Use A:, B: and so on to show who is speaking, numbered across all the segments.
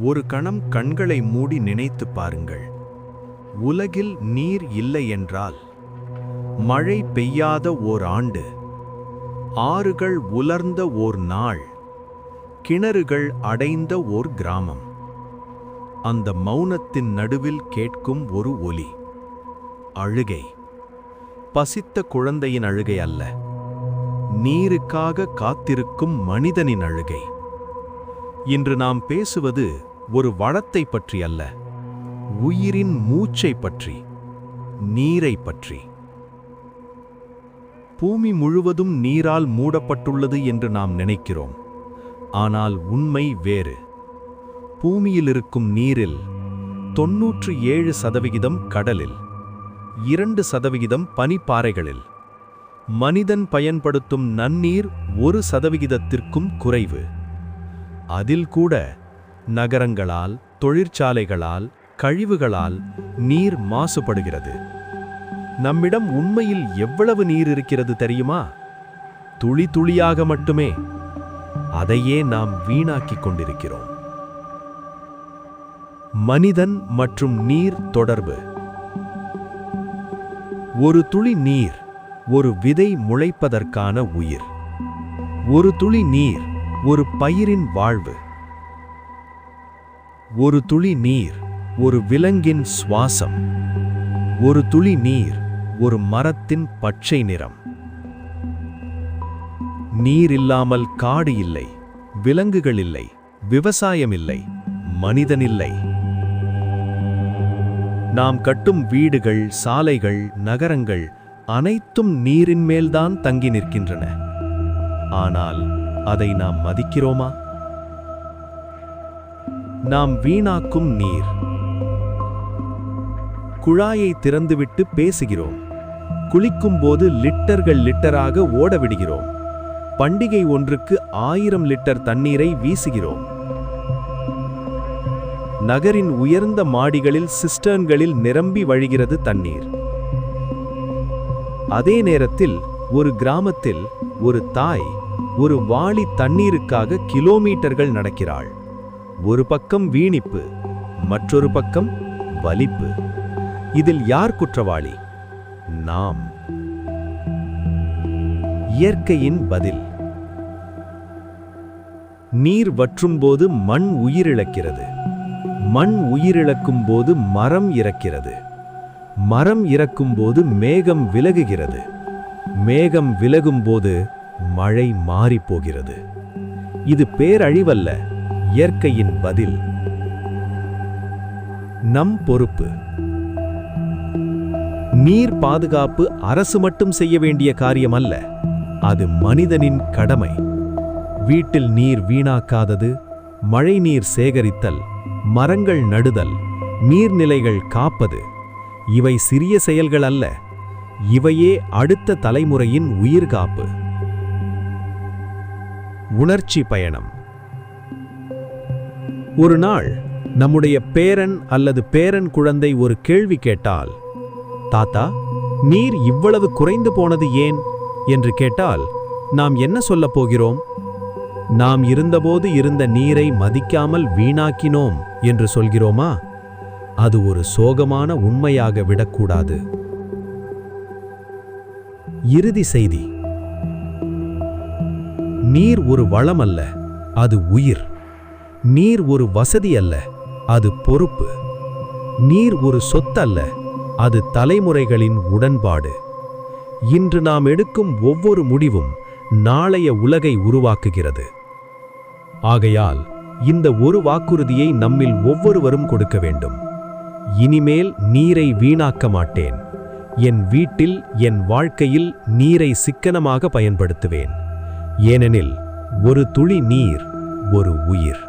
A: ஒரு கணம் கண்களை மூடி நினைத்துப் பாருங்கள். உலகில் நீர் இல்லை என்றால் மழை பெய்யாத ஓர் ஆண்டு ஆறுகள் உலர்ந்த ஓர் நாள் கிணறுகள் அடைந்த ஓர் கிராமம். அந்த மௌனத்தின் நடுவில் கேட்கும் ஒரு ஒலி. அழுகை. பசித்த குழந்தையின் அழுகை அல்ல. நீருக்காக காத்திருக்கும் மனிதனின் அழுகை. இன்று நாம் பேசுவது ஒரு வளத்தை பற்றி அல்ல உயிரின் மூச்சை பற்றி நீரை பற்றி. பூமி முழுவதும் நீரால் மூடப்பட்டுள்ளது என்று நாம் நினைக்கிறோம் ஆனால் உண்மை வேறு. பூமியில் இருக்கும் நீரில் தொன்னூற்று ஏழு சதவிகிதம் கடலில் இரண்டு சதவிகிதம் பனிப்பாறைகளில். மனிதன் பயன்படுத்தும் நன்னீர் ஒரு சதவிகிதத்திற்கும் குறைவு. அதில் கூட நகரங்களால் தொழிற்சாலைகளால் கழிவுகளால் நீர் மாசுபடுகிறது. நம்மிடம் உண்மையில் எவ்வளவு நீர் இருக்கிறது தெரியுமா? துளி துளியாக மட்டுமே. அதையே நாம் வீணாக்கிக் கொண்டிருக்கிறோம். மனிதன் மற்றும் நீர் தொடர்பு. ஒரு துளி நீர் ஒரு விதை முளைப்பதற்கான உயிர். ஒரு துளி நீர் ஒரு பயிரின் வாழ்வு. ஒரு துளி நீர் ஒரு விலங்கின் சுவாசம். ஒரு துளி நீர் ஒரு மரத்தின் பச்சை நிறம். நீர் இல்லாமல் காடு இல்லை விலங்குகள் இல்லை விவசாயம் இல்லை மனிதன் இல்லை. நாம் கட்டும் வீடுகள் சாலைகள் நகரங்கள் அனைத்தும் நீரின் மேல்தான் தங்கி நிற்கின்றன. ஆனால் அதை நாம் மதிக்கிறோமா? நாம் வீணாக்கும் நீர். குழாயை திறந்துவிட்டு பேசுகிறோம். குளிக்கும் போது லிட்டர்கள் லிட்டராக ஓட விடுகிறோம் பண்டிகை ஒன்றுக்கு ஆயிரம் லிட்டர் தண்ணீரை வீசுகிறோம். நகரின் உயர்ந்த மாடிகளில் சிஸ்டர்ன்களில் நிரம்பி வழிகிறது தண்ணீர். அதே நேரத்தில் ஒரு கிராமத்தில் ஒரு தாய் ஒரு வாளி தண்ணீருக்காக கிலோமீட்டர்கள் நடக்கிறாள். ஒரு பக்கம் வீணிப்பு மற்றொரு பக்கம் வலிப்பு. இதில் யார் குற்றவாளி? நாம். இயற்கையின் பதில். நீர் வற்றும்போது மண் உயிரிழக்கிறது. மண் உயிரிழக்கும் போது மரம் இறக்கிறது. மரம் இறக்கும்போது மேகம் விலகுகிறது. மேகம் விலகும்போது மழை மாறிப்போகிறது. இது பேரழிவல்ல. இயற்கையின் பதில். நம் பொறுப்பு. நீர் பாதுகாப்பு அரசு மட்டும் செய்ய வேண்டிய காரியம் அல்ல அது மனிதனின் கடமை. வீட்டில் நீர் வீணாக்காதது மழைநீர் சேகரித்தல் மரங்கள் நடுதல் நீர்நிலைகள் காப்பது இவை சிறிய செயல்கள் அல்ல இவையே அடுத்த தலைமுறையின் உயிர்காப்பு. உணர்ச்சி பயணம். ஒரு நாள் நம்முடைய பேரன் அல்லது பேரன் குழந்தை ஒரு கேள்வி கேட்டால் தாத்தா நீர் இவ்வளவு குறைந்து போனது ஏன்? என்று கேட்டால் நாம் என்ன சொல்லப் போகிறோம்? நாம் இருந்தபோது இருந்த நீரை மதிக்காமல் வீணாக்கினோம் என்று சொல்கிறோமா? அது ஒரு சோகமான உண்மையாக விடக்கூடாது. இறுதி செய்தி. நீர் ஒரு வளம் அல்ல அது உயிர். நீர் ஒரு வசதி அல்ல அது பொறுப்பு. நீர் ஒரு சொத்தல்ல அது தலைமுறைகளின் உடன்பாடு. இன்று நாம் எடுக்கும் ஒவ்வொரு முடிவும் நாளைய உலகை உருவாக்குகிறது. ஆகையால் இந்த ஒரு வாக்குறுதியை நம்மில் ஒவ்வொருவரும் கொடுக்க வேண்டும். இனிமேல் நீரை வீணாக்க மாட்டேன். என் வீட்டில் என் வாழ்க்கையில் நீரை சிக்கனமாக பயன்படுத்துவேன். ஏனெனில் ஒரு துளி நீர் ஒரு உயிர்.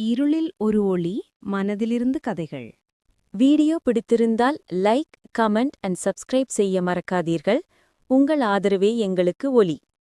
B: இருளில் ஒரு ஒளி மனதிலிருந்து கதைகள். வீடியோ பிடித்திருந்தால் லைக் கமெண்ட் அண்ட் சப்ஸ்கிரைப் செய்ய மறக்காதீர்கள். உங்கள் ஆதரவே எங்களுக்கு ஒலி